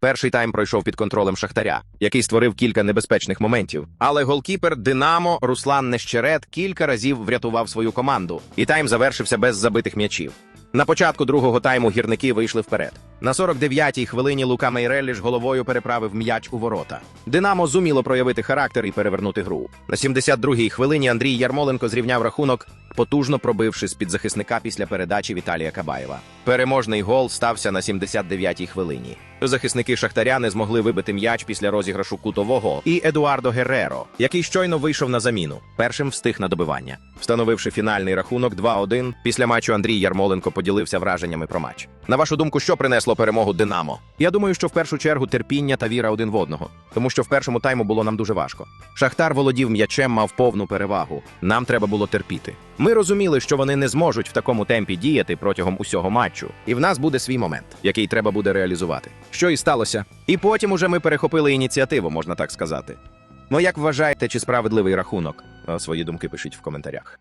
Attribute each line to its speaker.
Speaker 1: Перший тайм пройшов під контролем Шахтаря, який створив кілька небезпечних моментів. Але голкіпер Динамо Руслан Нещерет кілька разів врятував свою команду, і тайм завершився без забитих м'ячів. На початку другого тайму гірники вийшли вперед. На 49-й хвилині Лука Мейреліш головою переправив м'яч у ворота. Динамо зуміло проявити характер і перевернути гру. На 72-й хвилині Андрій Ярмоленко зрівняв рахунок, потужно пробивши з-під захисника після передачі Віталія Кабаєва. Переможний гол стався на 79-й хвилині. Захисники Шахтаря не змогли вибити м'яч після розіграшу кутового і Едуардо Герреро, який щойно вийшов на заміну. Першим встиг на добивання. Встановивши фінальний рахунок 2-1, після матчу Андрій Ярмоленко поділився враженнями про матч. На вашу думку, що принесло перемогу Динамо? Я думаю, що в першу чергу терпіння та віра один в одного, тому що в першому тайму було нам дуже важко. Шахтар володів м'ячем, мав повну перевагу. Нам треба було терпіти. Ми розуміли, що вони не зможуть в такому темпі діяти протягом усього матчу, і в нас буде свій момент, який треба буде реалізувати. Що і сталося. І потім уже ми перехопили ініціативу, можна так сказати. Ну як вважаєте, чи справедливий рахунок? Е, Свої думки пишіть в коментарях.